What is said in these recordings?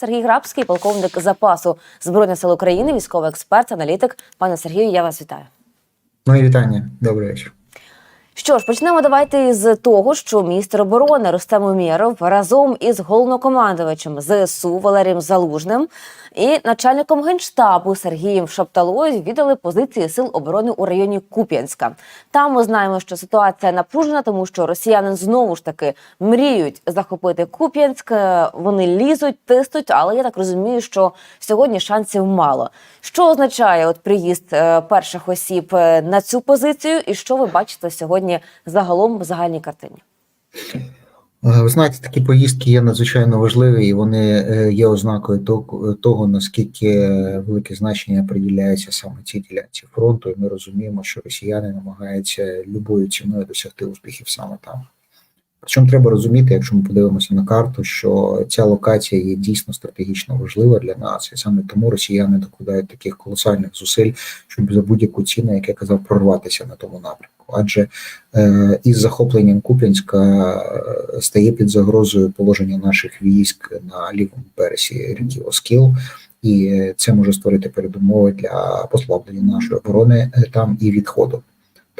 Сергій Грабський, полковник запасу Збройних сил України, військовий експерт, аналітик. Пане Сергію, я вас вітаю. Мої вітання, добрий вечір. Що ж, почнемо давайте з того, що міністр оборони Рустем Умєров разом із головнокомандувачем ЗСУ Валерієм Залужним і начальником генштабу Сергієм Шапталою віддали позиції сил оборони у районі Куп'янська. Там ми знаємо, що ситуація напружена, тому що росіяни знову ж таки мріють захопити Куп'янськ. Вони лізуть, тиснуть, але я так розумію, що сьогодні шансів мало. Що означає от приїзд е, перших осіб е, на цю позицію, і що ви бачите сьогодні загалом в загальній картині? Е, Ви знаєте, такі поїздки є надзвичайно важливі, і вони е, є ознакою того, того, наскільки велике значення приділяється саме цій ділянці фронту. І ми розуміємо, що росіяни намагаються любою ціною досягти успіхів саме там. Причому треба розуміти, якщо ми подивимося на карту, що ця локація є дійсно стратегічно важлива для нас, і саме тому росіяни докладають таких колосальних зусиль, щоб за будь-яку ціну, як я казав, прорватися на тому напрямку. Адже е, із захопленням Куп'янська е, стає під загрозою положення наших військ на лівому березі ріки Оскіл. І е, це може створити передумови для послаблення нашої оборони там і відходу.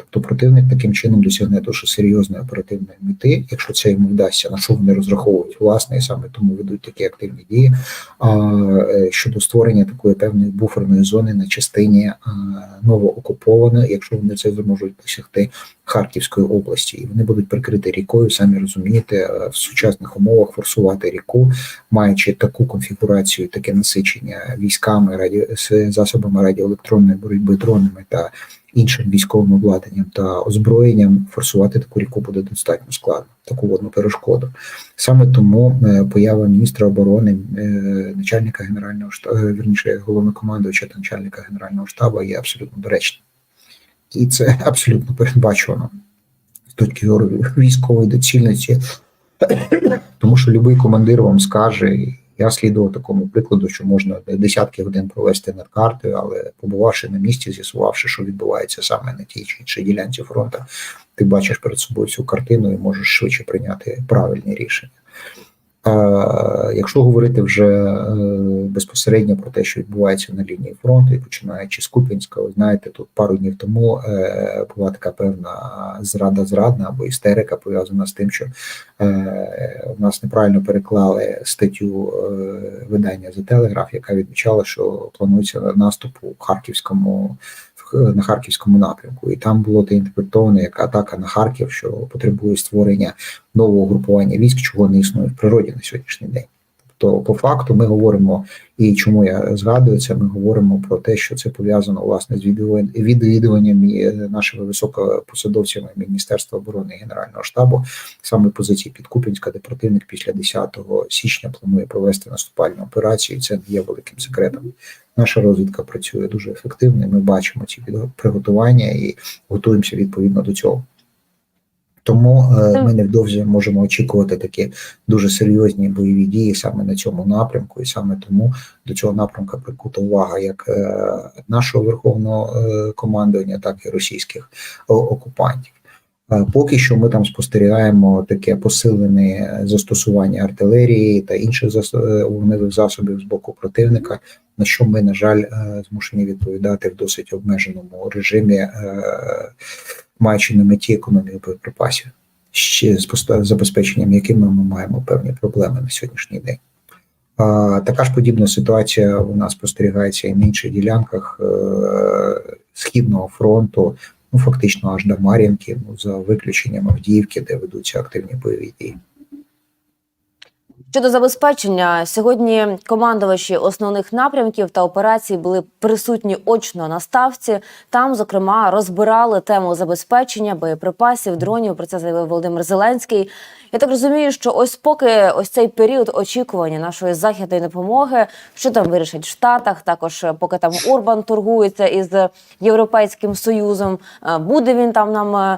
Тобто противник таким чином досягне дуже серйозної оперативної мети, якщо це йому вдасться, на що вони розраховують власне, і саме тому ведуть такі активні дії. А е, щодо створення такої певної буферної зони на частині новоокупованої, якщо вони це зможуть досягти Харківської області, і вони будуть прикриті рікою, самі розумієте, е, в сучасних умовах форсувати ріку, маючи таку конфігурацію, таке насичення військами, раді засобами радіоелектронної боротьби дронами та іншим військовим обладнанням та озброєнням форсувати таку ріку буде достатньо складно, таку водну перешкоду. Саме тому е, поява міністра оборони, е, начальника генерального штабу, вірніше головнокомандувача та начальника генерального штабу є абсолютно доречним. І це абсолютно передбачувано з точки зору військової доцільності, тому що будь-який командир вам скаже. Я слідував такому прикладу, що можна десятки годин провести над картою, але побувавши на місці, з'ясувавши, що відбувається саме на тій чи іншій ділянці фронту, ти бачиш перед собою всю картину і можеш швидше прийняти правильні рішення. Якщо говорити вже е, безпосередньо про те, що відбувається на лінії фронту, і починаючи з Куп'янська, ви знаєте, тут пару днів тому е, була така певна зрада зрадна або істерика пов'язана з тим, що е, у нас неправильно переклали статтю видання за телеграф, яка відмічала, що планується наступ у Харківському на харківському напрямку, і там було те інтерпретовано як атака на Харків, що потребує створення нового групування військ, чого не існує в природі на сьогоднішній день. Тобто, по факту, ми говоримо, і чому я згадую це, ми говоримо про те, що це пов'язано власне з відвідуванням нашими високопосадовцями Міністерства оборони і Генерального штабу, саме позиції Підкупінська, де противник після 10 січня планує провести наступальну операцію. Це не є великим секретом. Наша розвідка працює дуже ефективно. і Ми бачимо ці приготування і готуємося відповідно до цього. Тому е, ми невдовзі можемо очікувати такі дуже серйозні бойові дії саме на цьому напрямку, і саме тому до цього напрямка прикута увага як е, нашого верховного е, командування, так і російських окупантів. Поки що ми там спостерігаємо таке посилене застосування артилерії та інших вогневих засобів з боку противника, на що ми, на жаль, змушені відповідати в досить обмеженому режимі, маючи на меті економію боєприпасів, ще з забезпеченням якими ми маємо певні проблеми на сьогоднішній день. Така ж подібна ситуація у нас спостерігається і на інших ділянках Східного фронту ну фактично аж до Мар'їнки, ну за виключенням Авдіївки, де ведуться активні бойові дії. Щодо забезпечення, сьогодні командувачі основних напрямків та операцій були присутні очно на ставці. Там, зокрема, розбирали тему забезпечення боєприпасів, дронів. Про це заявив Володимир Зеленський. Я так розумію, що ось поки ось цей період очікування нашої західної допомоги, що там вирішать в Штатах, також поки там Урбан торгується із Європейським Союзом, буде він там нам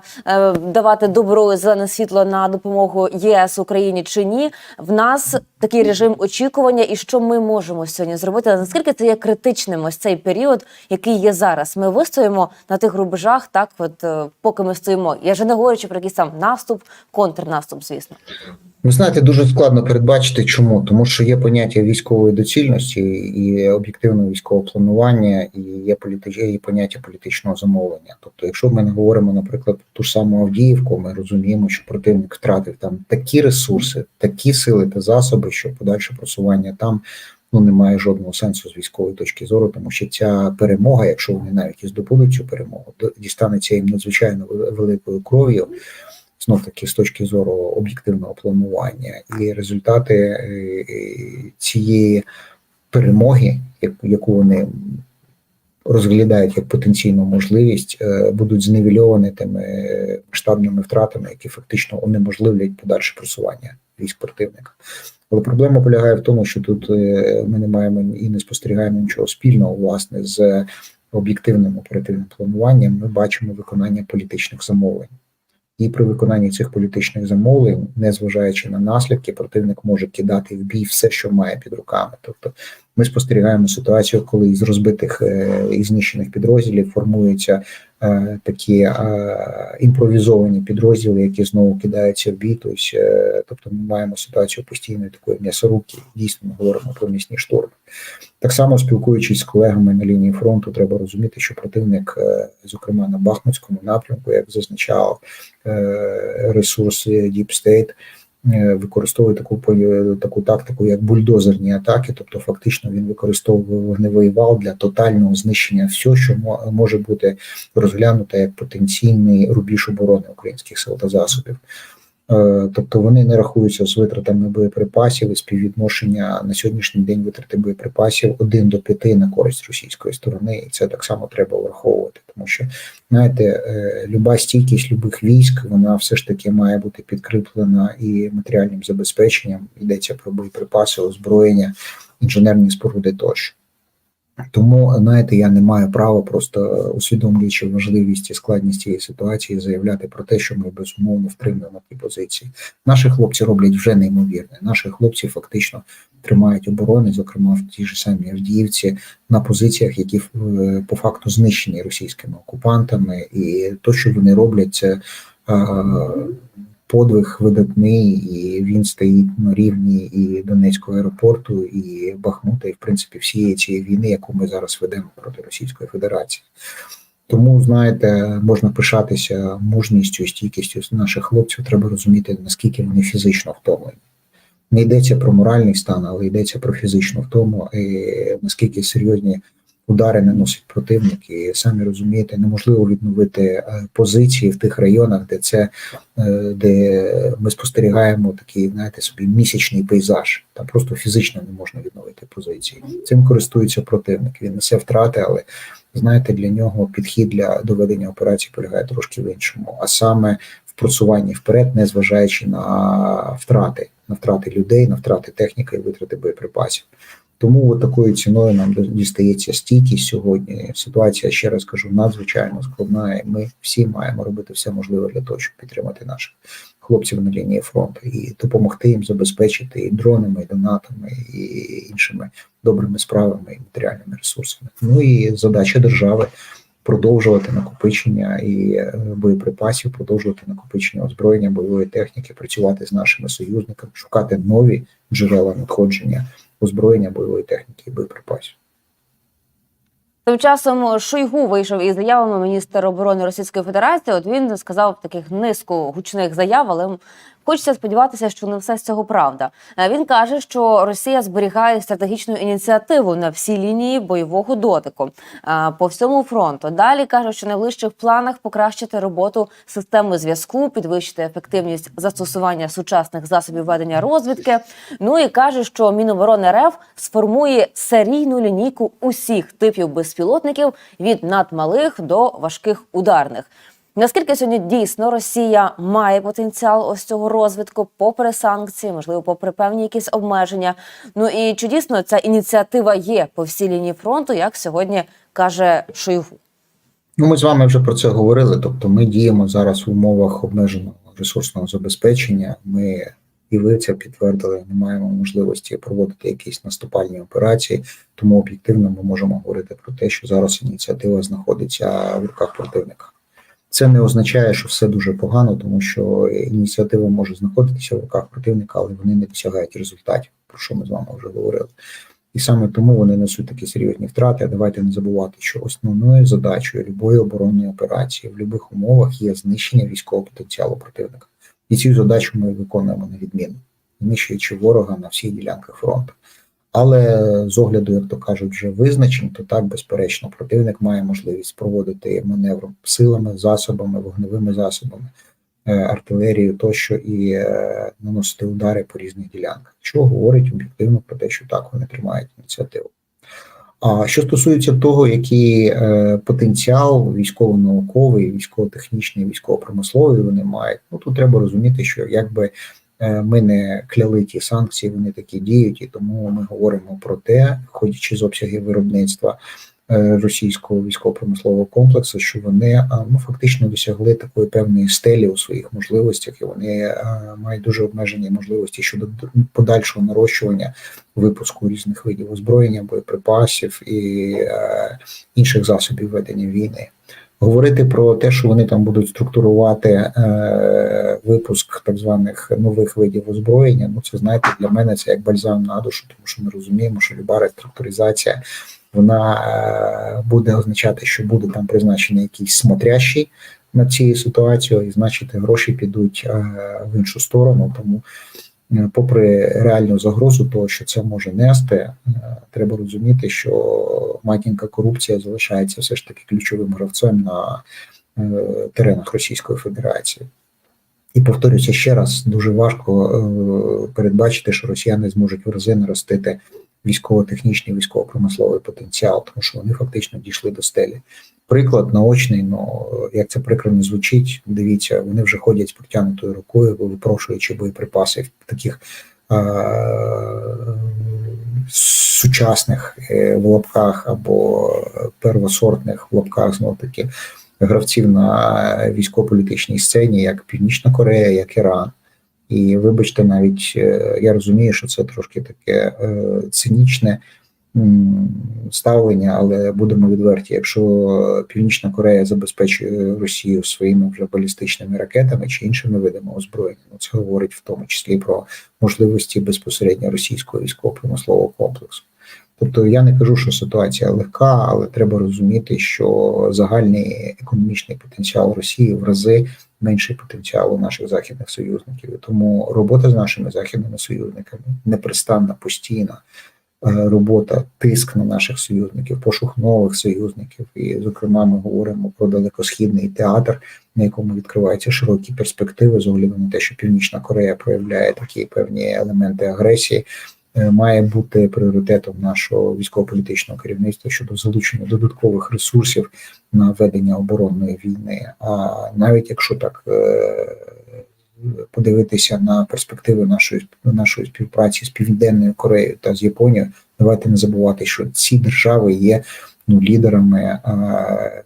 давати добро і зелене світло на допомогу ЄС Україні чи ні. В нас такий режим очікування, і що ми можемо сьогодні зробити? Наскільки це є критичним ось цей період, який є зараз? Ми вистоїмо на тих рубежах, так от поки ми стоїмо. Я вже не говорячи про якийсь там наступ, контрнаступ, звісно. Ви знаєте, дуже складно передбачити, чому тому, що є поняття військової доцільності і об'єктивного військового планування, і є політич... і поняття політичного замовлення. Тобто, якщо ми не говоримо, наприклад, про ту ж саму Авдіївку, ми розуміємо, що противник втратив там такі ресурси, такі сили та засоби, що подальше просування там ну не має жодного сенсу з військової точки зору, тому що ця перемога, якщо вони навіть і здобудуть цю перемогу, дістанеться їм надзвичайно великою кров'ю знов таки з точки зору об'єктивного планування, і результати е, цієї перемоги, яку- вони розглядають як потенційну можливість, е, будуть зневельовані тими масштабними втратами, які фактично унеможливлять подальше просування військ противника. Але проблема полягає в тому, що тут е, ми не маємо і не спостерігаємо нічого спільного власне з об'єктивним оперативним плануванням. Ми бачимо виконання політичних замовлень. І при виконанні цих політичних замовлень, незважаючи на наслідки, противник може кидати в бій все, що має під руками. Тобто, ми спостерігаємо ситуацію, коли із розбитих е, і знищених підрозділів формуються е, такі е, імпровізовані підрозділи, які знову кидаються в бій. Тобто, тобто ми маємо ситуацію постійної такої м'ясорубки. Дійсно, ми говоримо про місні шторми. Так само спілкуючись з колегами на лінії фронту, треба розуміти, що противник, зокрема на Бахмутському напрямку, як зазначав ресурс Deep State, використовує таку по- таку тактику, як бульдозерні атаки, тобто фактично він використовує вогневий вал для тотального знищення всього, що мо- може бути розглянуто як потенційний рубіж оборони українських сил та засобів. Е, Тобто вони не рахуються з витратами боєприпасів і співвідношення на сьогоднішній день витрати боєприпасів 1 до 5 на користь російської сторони, і це так само треба враховувати, тому що знаєте, е, люба стійкість любих військ вона все ж таки має бути підкріплена і матеріальним забезпеченням. Йдеться про боєприпаси, озброєння, інженерні споруди тощо. Тому, знаєте, я не маю права просто усвідомлюючи важливість і складність цієї ситуації, заявляти про те, що ми безумовно втримуємо ті позиції. Наші хлопці роблять вже неймовірне. Наші хлопці фактично тримають оборони, зокрема в тій ж самій Авдіївці, на позиціях, які е, по факту знищені російськими окупантами, і то, що вони роблять, це. Подвиг видатний, і він стоїть на рівні і Донецького аеропорту, і Бахмута, і в принципі всієї цієї війни, яку ми зараз ведемо проти Російської Федерації. Тому, знаєте, можна пишатися мужністю, стійкістю наших хлопців. Треба розуміти, наскільки вони фізично втомлені. Не йдеться про моральний стан, але йдеться про фізичну втому, і наскільки серйозні удари наносить противник, і самі розумієте, неможливо відновити е, позиції в тих районах, де це е, де ми спостерігаємо такий, знаєте, собі місячний пейзаж. Там просто фізично не можна відновити позиції. Цим користується противник. Він несе втрати, але знаєте, для нього підхід для доведення операції полягає трошки в іншому, а саме в просуванні вперед, не зважаючи на втрати, на втрати людей, на втрати техніки і витрати боєприпасів. Тому от такою ціною нам дістається стійкість сьогодні. Ситуація, ще раз кажу, надзвичайно складна, і ми всі маємо робити все можливе для того, щоб підтримати наших хлопців на лінії фронту і допомогти їм забезпечити і дронами, і донатами, і іншими добрими справами і матеріальними ресурсами. Ну і задача держави продовжувати накопичення і е, боєприпасів, продовжувати накопичення озброєння, бойової техніки, працювати з нашими союзниками, шукати нові джерела надходження озброєння, бойової техніки і боєприпасів. Тим часом Шойгу вийшов із заявами міністр оборони Російської Федерації. От він сказав таких низку гучних заяв, але хочеться сподіватися, що не все з цього правда. Е, Він каже, що Росія зберігає стратегічну ініціативу на всій лінії бойового дотику е, по всьому фронту. Далі каже, що найближчих планах покращити роботу системи зв'язку, підвищити ефективність застосування сучасних засобів ведення розвідки. Ну і каже, що Міноборони РФ сформує серійну лінійку усіх типів безпілотників від надмалих до важких ударних. Наскільки сьогодні дійсно Росія має потенціал ось цього розвитку, попри санкції, можливо, попри певні якісь обмеження? Ну і чи дійсно ця ініціатива є по всій лінії фронту, як сьогодні каже Шойгу? Ну, ми з вами вже про це говорили. Тобто, ми діємо зараз в умовах обмеженого ресурсного забезпечення. Ми і ви це підтвердили, не маємо можливості проводити якісь наступальні операції, тому об'єктивно ми можемо говорити про те, що зараз ініціатива знаходиться в руках противника. Це не означає, що все дуже погано, тому що ініціатива може знаходитися в руках противника, але вони не досягають результатів, про що ми з вами вже говорили. І саме тому вони несуть такі серйозні втрати. А давайте не забувати, що основною задачею любої оборонної операції в будь-яких умовах є знищення військового потенціалу противника. І цю задачу ми виконуємо на відміну, знищуючи ворога на всіх ділянках фронту. Але з огляду, як то кажуть, вже визначень, то так безперечно, противник має можливість проводити маневр силами, засобами, вогневими засобами, е, артилерією тощо і е, наносити удари по різних ділянках, що говорить об'єктивно про те, що так вони тримають ініціативу. А що стосується того, який е, потенціал військово-науковий, військово-технічний, військово-промисловий вони мають, ну тут треба розуміти, що якби ми не кляли ті санкції, вони такі діють, і тому ми говоримо про те, ходячи з обсягів виробництва е, російського військово-промислового комплексу, що вони а, ну фактично досягли такої певної стелі у своїх можливостях, і вони е, мають дуже обмежені можливості щодо подальшого нарощування випуску різних видів озброєння, боєприпасів і е, інших засобів ведення війни. Говорити про те, що вони там будуть структурувати е, випуск так званих нових видів озброєння. Ну це знаєте, для мене це як бальзам на душу, тому що ми розуміємо, що люба реструктуризація вона е, буде означати, що буде там призначений якийсь смотрящий над цією ситуацією, і значить гроші підуть е, в іншу сторону. Тому попри реальну загрозу, того, що це може нести, е, треба розуміти, що матінка корупція залишається все ж таки ключовим гравцем на е, теренах Російської Федерації. І повторюся ще раз: дуже важко передбачити, що росіяни зможуть в рази наростити військово-технічний, військово-промисловий потенціал, тому що вони фактично дійшли до стелі. Приклад наочний, ну як це прикро не звучить, дивіться, вони вже ходять з протягнутою рукою, випрошуючи боєприпаси в таких сучасних е, в лапках або первосортних в лапках знов таки гравців на військово-політичній сцені, як Північна Корея, як Іран. І вибачте, навіть е, я розумію, що це трошки таке е, цинічне ставлення, але будемо відверті, якщо Північна Корея забезпечує Росію своїми вже балістичними ракетами чи іншими видами озброєння, ну це говорить в тому числі про можливості безпосередньо російського військово-промислового комплексу. Тобто я не кажу, що ситуація легка, але треба розуміти, що загальний економічний потенціал Росії в рази менший потенціал у наших західних союзників. Тому робота з нашими західними союзниками непрестанна, постійна робота, тиск на наших союзників, пошук нових союзників. І, зокрема, ми говоримо про далекосхідний театр, на якому відкриваються широкі перспективи з огляду на те, що Північна Корея проявляє такі певні елементи агресії. Е, має бути пріоритетом нашого військово-політичного керівництва щодо залучення додаткових ресурсів на ведення оборонної війни. А навіть якщо так е, подивитися на перспективи нашої нашої співпраці з Південною Кореєю та з Японією, давайте не забувати, що ці держави є ну, лідерами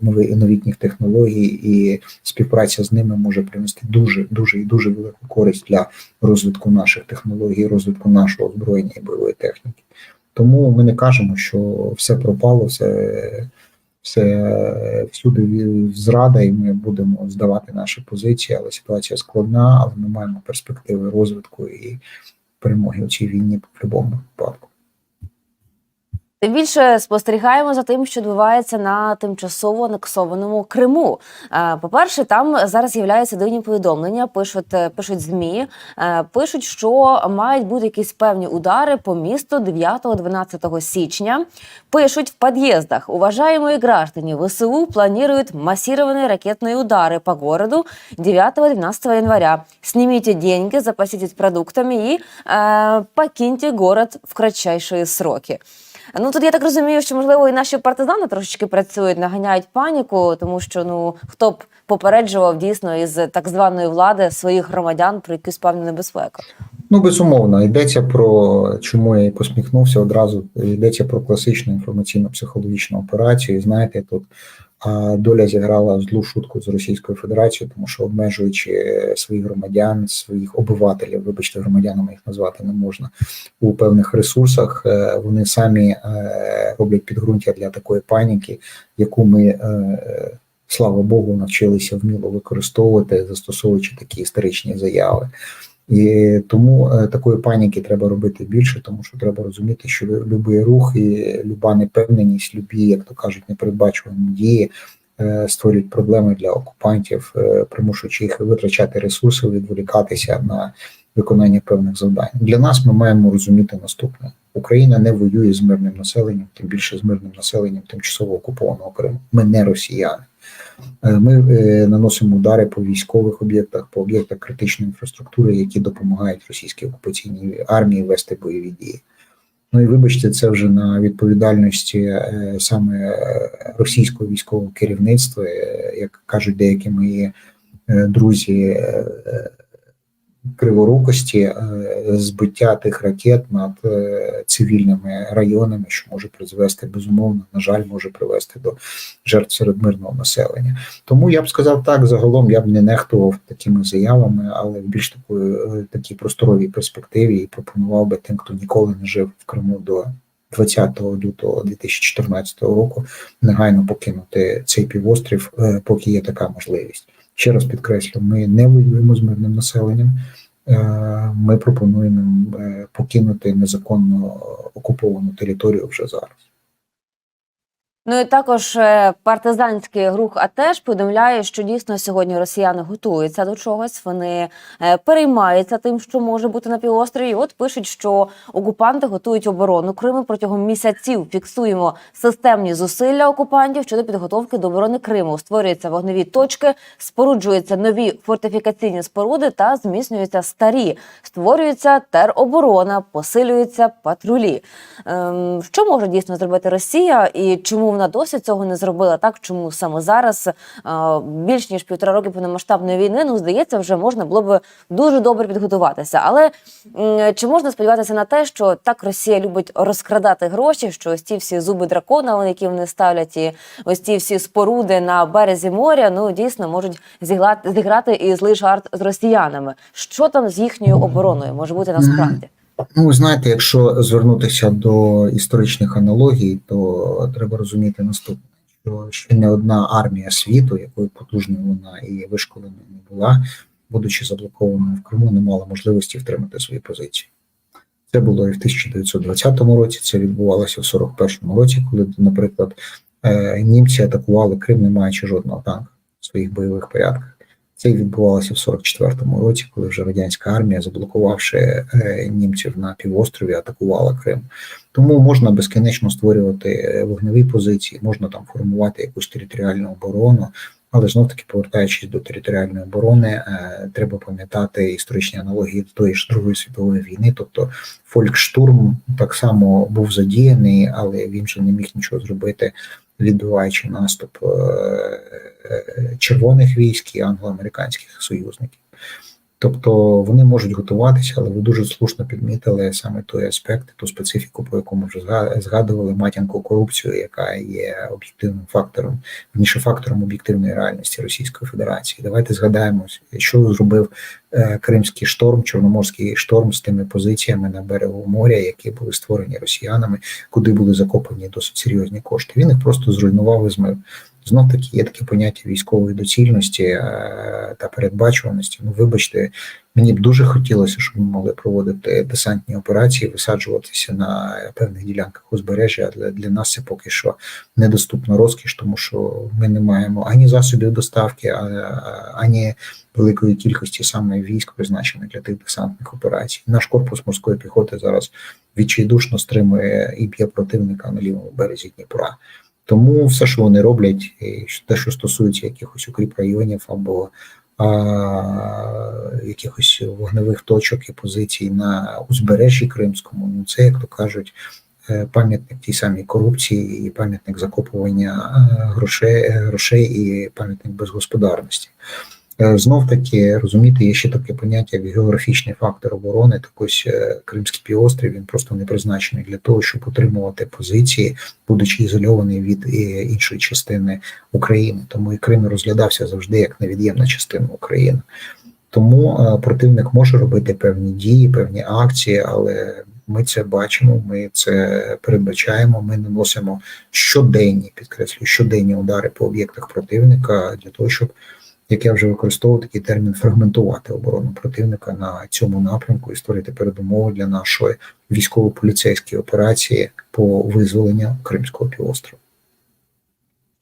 нових новітніх технологій, і співпраця з ними може принести дуже дуже і дуже велику користь для розвитку наших технологій, розвитку нашого озброєння і бойової техніки. Тому ми не кажемо, що все пропало, все. Все всюди зрада, і ми будемо здавати наші позиції, але ситуація складна, але ми маємо перспективи розвитку і перемоги у цій війні в будь-якому випадку. Тим більше спостерігаємо за тим, що відбувається на тимчасово анексованому Криму. Е, По-перше, там зараз з'являються дивні повідомлення. Пишуть е, пишуть змі, е, пишуть, що мають бути якісь певні удари по місту 9-12 січня. Пишуть в під'їздах. Уважаемые граждане, ВСУ планируют массированные ракетные удары по городу 9-12 января. Снимите деньги, запаситесь продуктами и э, покиньте город в кратчайшие сроки. Ну тут я так розумію, що можливо і наші партизани трошечки працюють, наганяють паніку, тому що ну хто б попереджував дійсно із так званої влади своїх громадян про якусь певну небезпеку. Ну безумовно, йдеться про чому я і посміхнувся одразу. Йдеться про класичну інформаційно-психологічну операцію. І знаєте, тут доля зіграла злу шутку з Російською Федерацією, тому що обмежуючи своїх громадян, своїх обивателів, вибачте, громадянами їх назвати не можна у певних ресурсах. Е, вони самі е, роблять підґрунтя для такої паніки, яку ми е, слава Богу, навчилися вміло використовувати, застосовуючи такі історичні заяви. І тому е, такої паніки треба робити більше, тому що треба розуміти, що будь-який рух і люба непевненість, любі, як то кажуть, непередбачувані дії е, створюють проблеми для окупантів, е, примушуючи їх витрачати ресурси, відволікатися на виконання певних завдань. Для нас ми маємо розуміти наступне: Україна не воює з мирним населенням, тим більше з мирним населенням тимчасово окупованого Криму. Ми не росіяни. Е, Ми е, наносимо удари по військових об'єктах, по об'єктах критичної інфраструктури, які допомагають російській окупаційній армії вести бойові дії. Ну і вибачте, це вже на відповідальності е, саме російського військового керівництва, як кажуть деякі мої друзі, криворукості е, збиття тих ракет над е, цивільними районами, що може призвести безумовно, на жаль, може привести до жертв серед мирного населення. Тому я б сказав так, загалом я б не нехтував такими заявами, але в більш такої е, такій просторовій перспективі і пропонував би тим, хто ніколи не жив в Криму до 20 лютого 2014 року, негайно покинути цей півострів, поки є така можливість. Ще раз підкреслю, ми не воюємо з мирним населенням. Е, Ми пропонуємо е, покинути незаконно окуповану територію вже зараз. Ну і також е, партизанський рух АТЕШ повідомляє, що дійсно сьогодні росіяни готуються до чогось. Вони е, переймаються тим, що може бути на півострові. От пишуть, що окупанти готують оборону Криму протягом місяців. Фіксуємо системні зусилля окупантів щодо підготовки до оборони Криму. Створюються вогневі точки, споруджуються нові фортифікаційні споруди та зміцнюються старі. Створюється тероборона, посилюються патрулі. Ем, що може дійсно зробити Росія і чому вона досі цього не зробила? Так чому саме зараз е, більш ніж півтора роки повномасштабної війни? Ну здається, вже можна було б дуже добре підготуватися. Але чи можна сподіватися на те, що так Росія любить розкрадати гроші? Що ось ті всі зуби дракона, які вони ставлять, і ось ті всі споруди на березі моря, ну дійсно можуть зіграти, зіграти і злий жарт з росіянами. Що там з їхньою обороною може бути насправді? Ну, ви знаєте, якщо звернутися до історичних аналогій, то треба розуміти наступне: що ще не одна армія світу, якою потужною вона і вишколеною не була, будучи заблокованою в Криму, не мала можливості втримати свої позиції. Це було і в 1920 році, це відбувалося в 41-му році, коли, наприклад, е, німці атакували Крим, не маючи жодного танка в своїх бойових порядках. Це відбувалося в 44-му році, коли вже радянська армія, заблокувавши е, німців на півострові, атакувала Крим. Тому можна безкінечно створювати е, вогневі позиції, можна там формувати якусь територіальну оборону. Але знов таки, повертаючись до територіальної оборони, е, треба пам'ятати історичні аналогії до тої ж Другої світової війни. Тобто Фолькштурм так само був задіяний, але він же не міг нічого зробити, відбиваючи наступ червоних військ і англо-американських союзників. Тобто вони можуть готуватися, але ви дуже слушно підмітили саме той аспект, ту специфіку, по якому вже зга- згадували матінку корупцію, яка є об'єктивним фактором, вніше фактором об'єктивної реальності Російської Федерації. Давайте згадаємо, що зробив е, Кримський шторм, Чорноморський шторм з тими позиціями на берегу моря, які були створені росіянами, куди були закопані досить серйозні кошти. Він їх просто зруйнував і змив. Знов таки є таке поняття військової доцільності е, та передбачуваності. Ну, вибачте, мені б дуже хотілося, щоб ми могли проводити десантні операції, висаджуватися на певних ділянках узбережжя. Але для нас це поки що недоступна розкіш, тому що ми не маємо ані засобів доставки, ані великої кількості саме військ, призначених для тих десантних операцій. Наш корпус морської піхоти зараз відчайдушно стримує і б'є противника на лівому березі Дніпра. Тому все, що вони роблять, те, що стосується якихось укріп районів або а, якихось вогневих точок і позицій на узбережжі Кримському, ну це, як то кажуть, е, пам'ятник тій самій корупції, і пам'ятник закопування е, грошей, грошей і пам'ятник безгосподарності. Е, Знов таки розуміти, є ще таке поняття як географічний фактор оборони. Так ось е, Кримський півострів він просто не призначений для того, щоб утримувати позиції, будучи ізольований від е, іншої частини України. Тому і Крим розглядався завжди як невід'ємна частина України. Тому противник може робити певні дії, певні акції, але Ми це бачимо, ми це передбачаємо. Ми наносимо щоденні, підкреслюю, щоденні удари по об'єктах противника для того, щоб як я вже використовував такий термін фрагментувати оборону противника на цьому напрямку і створити передумови для нашої військово-поліцейської операції по визволенню Кримського півострова.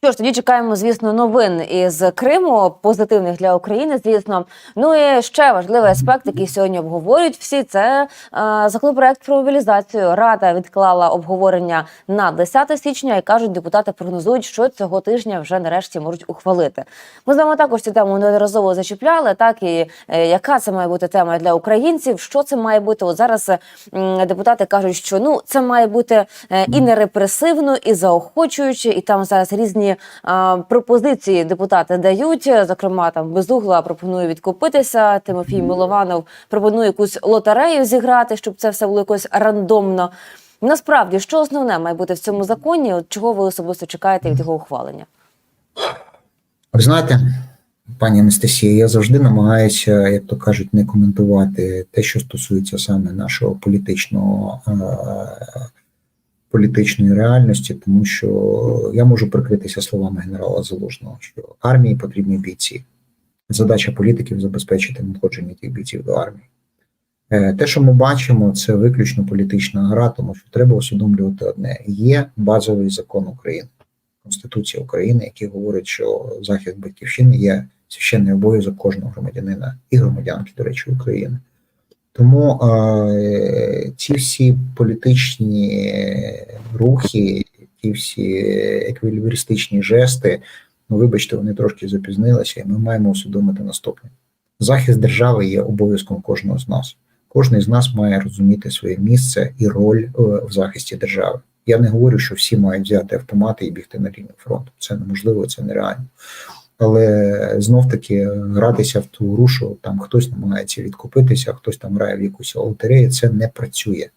Що ж, тоді чекаємо, звісно, новин із Криму, позитивних для України, звісно. Ну і ще важливий аспект, який сьогодні обговорюють всі, це е, законопроект про мобілізацію. Рада відклала обговорення на 10 січня і кажуть, депутати прогнозують, що цього тижня вже нарешті можуть ухвалити. Ми з вами також цю тему неодноразово зачіпляли. Так і е, яка це має бути тема для українців? Що це має бути? От зараз е, депутати кажуть, що ну це має бути е, і не репресивно, і заохочуюче, і там зараз різні а, пропозиції депутати дають. Зокрема, там безугла пропонує відкупитися. Тимофій Милованов пропонує якусь лотерею зіграти, щоб це все було якось рандомно. Насправді, що основне має бути в цьому законі? От чого ви особисто чекаєте від його ухвалення? Ви знаєте, пані Анастасія, я завжди намагаюся, як то кажуть, не коментувати те, що стосується саме нашого політичного е, політичної реальності, тому що я можу прикритися словами генерала Залужного, що армії потрібні бійці. Задача політиків забезпечити надходження тих бійців до армії. Е, Те, що ми бачимо, це виключно політична гра, тому що треба усвідомлювати одне: є базовий закон України, Конституція України, який говорить, що захист батьківщини є священний обов'язок кожного громадянина і громадянки, до речі, України. Тому е, ці всі політичні рухи, ті всі еквілібристичні жести, ну вибачте, вони трошки запізнилися, і ми маємо усвідомити наступне: захист держави є обов'язком кожного з нас. Кожен з нас має розуміти своє місце і роль е, в захисті держави. Я не говорю, що всі мають взяти автомати і бігти на лінію фронту. Це неможливо, це нереально. Але знов таки гратися в ту що там хтось намагається відкупитися, хтось там грає в якусь лотерею, це не працює.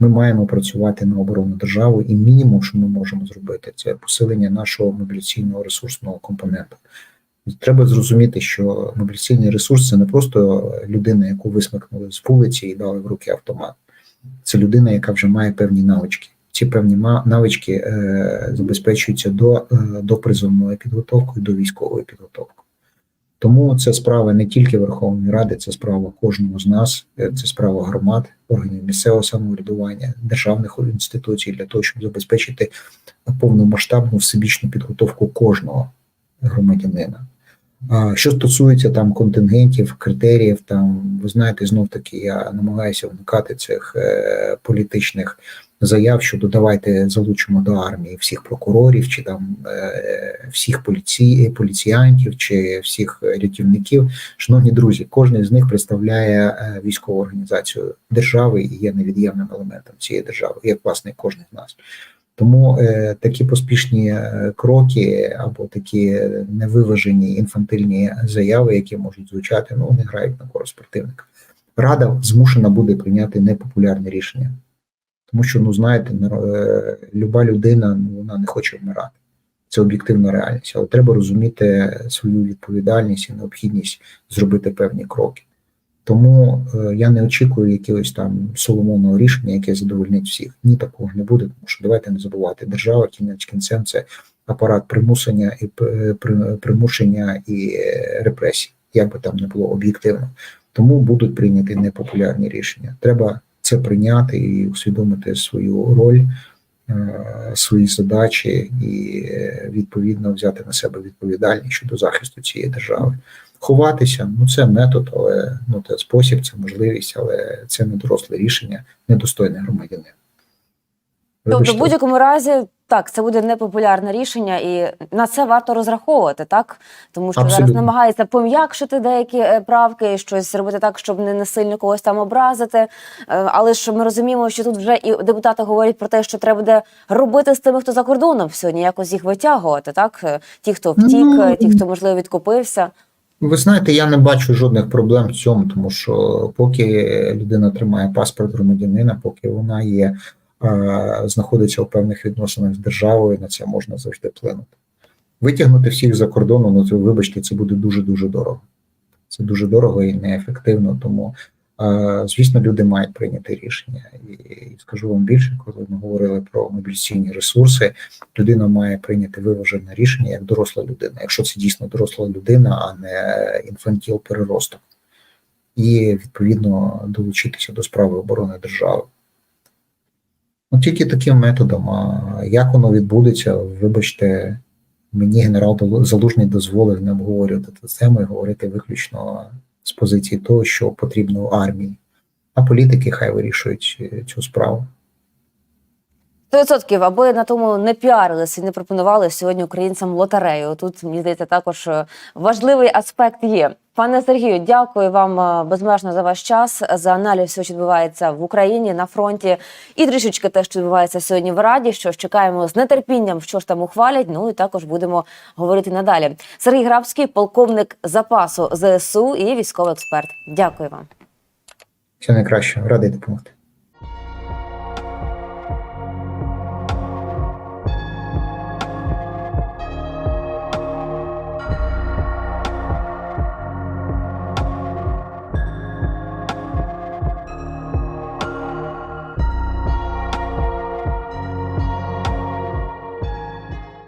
Ми маємо працювати на оборону держави, і мінімум, що ми можемо зробити, це посилення нашого мобіляційного ресурсного компоненту. Треба зрозуміти, що мобіляційний ресурс це не просто людина, яку висмикнули з вулиці і дали в руки автомат. Це людина, яка вже має певні навички. Ці певні навички е, забезпечуються до, е, до призовної підготовки, до військової підготовки. Тому це справа не тільки Верховної Ради, це справа кожного з нас, е, це справа громад, органів місцевого самоврядування, державних інституцій для того, щоб забезпечити повномасштабну всебічну підготовку кожного громадянина. Що стосується там контингентів, критеріїв, там ви знаєте, знов таки я намагаюся уникати цих е, політичних заяв щодо давайте залучимо до армії всіх прокурорів, чи там е, всіх поліці, поліціянтів, чи всіх рятівників. Шановні друзі, кожен з них представляє е, військову організацію держави і є невід'ємним елементом цієї держави, як власне кожен з нас. Тому е, такі поспішні е, кроки або такі невиважені інфантильні заяви, які можуть звучати, ну вони грають на користь противника. Рада змушена буде прийняти непопулярне рішення, тому що, ну знаєте, е, люба людина ну, вона не хоче вмирати. Це об'єктивна реальність, але треба розуміти свою відповідальність і необхідність зробити певні кроки. Тому е, я не очікую якогось там соломонного рішення, яке задовольнить всіх. Ні, такого не буде, тому що давайте не забувати. Держава кінець кінцем це апарат примусення і примушення і репресій, як би там не було об'єктивно. Тому будуть прийняті непопулярні рішення. Треба це прийняти і усвідомити свою роль, е, свої задачі і е, відповідно взяти на себе відповідальність щодо захисту цієї держави ховатися. Ну це метод, але ну це спосіб, це можливість, але це не доросле рішення, недостойне громадянина. Тобто, в будь-якому разі, так, це буде непопулярне рішення, і на це варто розраховувати, так тому що Абсолютно. зараз намагається пом'якшити деякі е, правки, щось зробити так, щоб не, не сильно когось там образити. Е, Але ж ми розуміємо, що тут вже і депутати говорять про те, що треба буде робити з тими, хто за кордоном сьогодні, якось їх витягувати, так Е, ті, хто втік, Ну, е, ті, хто можливо відкупився. Ви знаєте, я не бачу жодних проблем в цьому, тому що поки людина тримає паспорт громадянина, поки вона є, знаходиться у певних відносинах з державою, на це можна завжди вплинути. Витягнути всіх за кордону, ну це вибачте, це буде дуже дуже дорого. Це дуже дорого і неефективно. Тому Е, Звісно, люди мають прийняти рішення. І скажу вам більше, коли ми говорили про мобілізаційні ресурси, людина має прийняти виважене рішення як доросла людина, якщо це дійсно доросла людина, а не інфантіл переросток, і відповідно долучитися до справи оборони держави. Ну, тільки таким методом. А як воно відбудеться, вибачте, мені генерал Залужний дозволив не обговорювати цю тему і говорити виключно з позиції того, що потрібно армії. А політики хай вирішують е, цю справу. 100%, аби на тому не піарилися і не пропонували сьогодні українцям лотерею. Тут мені здається, також е, важливий аспект є. Пане Сергію, дякую вам е, безмежно за ваш час, за аналіз, що відбувається в Україні на фронті, і трішечки те, що відбувається сьогодні в Раді. Що ж чекаємо з нетерпінням, що ж там ухвалять. Ну і також будемо говорити надалі. Сергій Грабський, полковник запасу ЗСУ і військовий експерт. Дякую вам. Все найкраще, радий допомогти.